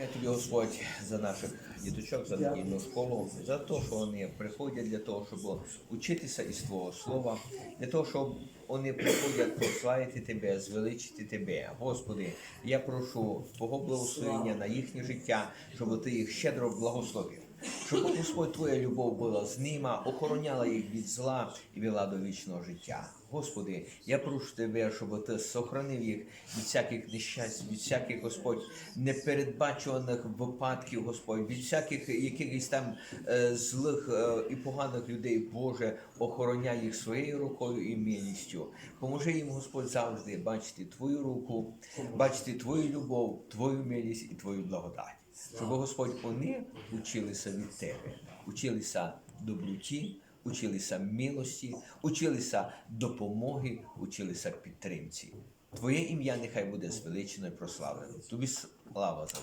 Я тобі, Господь, за наших діточок, за надійну школу, за те, що вони приходять для того, щоб учитися із Твого слова, для того, щоб вони приходять прославити Тебе, звеличити Тебе. Господи, я прошу Твого благословення на їхнє життя, щоб Ти їх щедро благословив. Щоб, Господь, Твоя любов була з ними, охороняла їх від зла і вела до вічного життя. Господи, я прошу Тебе, щоб Ти сохранив їх від всяких нещасть, від всяких, Господь, непередбачуваних випадків, Господь, від всяких якихось там е, злих е, і поганих людей, Боже, охороняй їх своєю рукою і милістю. Поможи їм, Господь, завжди бачити Твою руку, бачити Твою любов, Твою милість і Твою благодать. Щоб, Господь, вони училися від Тебе, училися доброті, училися милості, училися допомоги, училися підтримці. Твоє ім'я нехай буде звеличено і прославлено. Тобі слава за все.